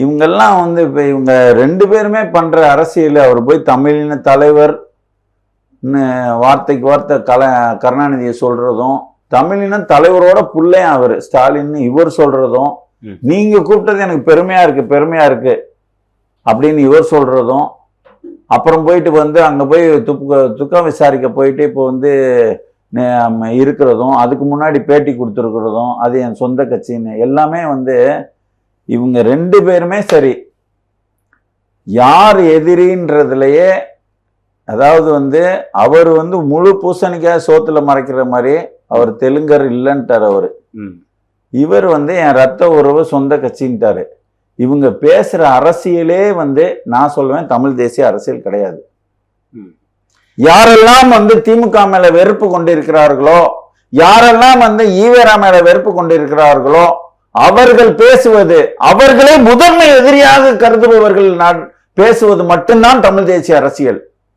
இவங்கெல்லாம் வந்து இப்போ இவங்க ரெண்டு பேருமே பண்ற அரசியல் அவர் போய் தமிழின தலைவர் வார்த்தைக்கு வார்த்தை கல கருணாநிதியை சொல்றதும் தமிழின தலைவரோட புள்ளையும் அவர் ஸ்டாலின் இவர் சொல்றதும் ம். நீங்க கூப்பிட்டது எனக்கு பெருமையா இருக்கு பெருமையா இருக்கு அப்படின்னு இவர் சொல்றதும் அப்புறம் போயிட்டு வந்து அங்க போய் துக்க துக்கம் விசாரிக்க போயிட்டு இப்போ வந்து இருக்கிறதும் அதுக்கு முன்னாடி பேட்டி கொடுத்துருக்கிறதும் அது என் சொந்த கட்சின்னு எல்லாமே வந்து இவங்க ரெண்டு பேருமே சரி யார் எதிரின்றதுலயே அதாவது வந்து அவர் வந்து முழு பூசணிக்காய் சோத்துல மறைக்கிற மாதிரி அவர் தெலுங்கர் இல்லைன்ட்டார் அவர் ம். இவர் வந்து என் ரத்த உறவு சொந்த கட்சின்ட்டாரு இவங்க பேசுற அரசியலே வந்து நான் சொல்லுவேன் தமிழ் தேசிய அரசியல் கிடையாது. யாரெல்லாம் வந்து திமுக மேல வெறுப்பு கொண்டிருக்கிறார்களோ யாரெல்லாம் வந்து ஈவேரா மேல வெறுப்பு கொண்டிருக்கிறார்களோ அவர்கள் பேசுவது அவர்களே முதன்மை எதிரியாக கருதுபவர்கள் நான் பேசுவது மட்டும்தான் தமிழ் தேசிய அரசியல்.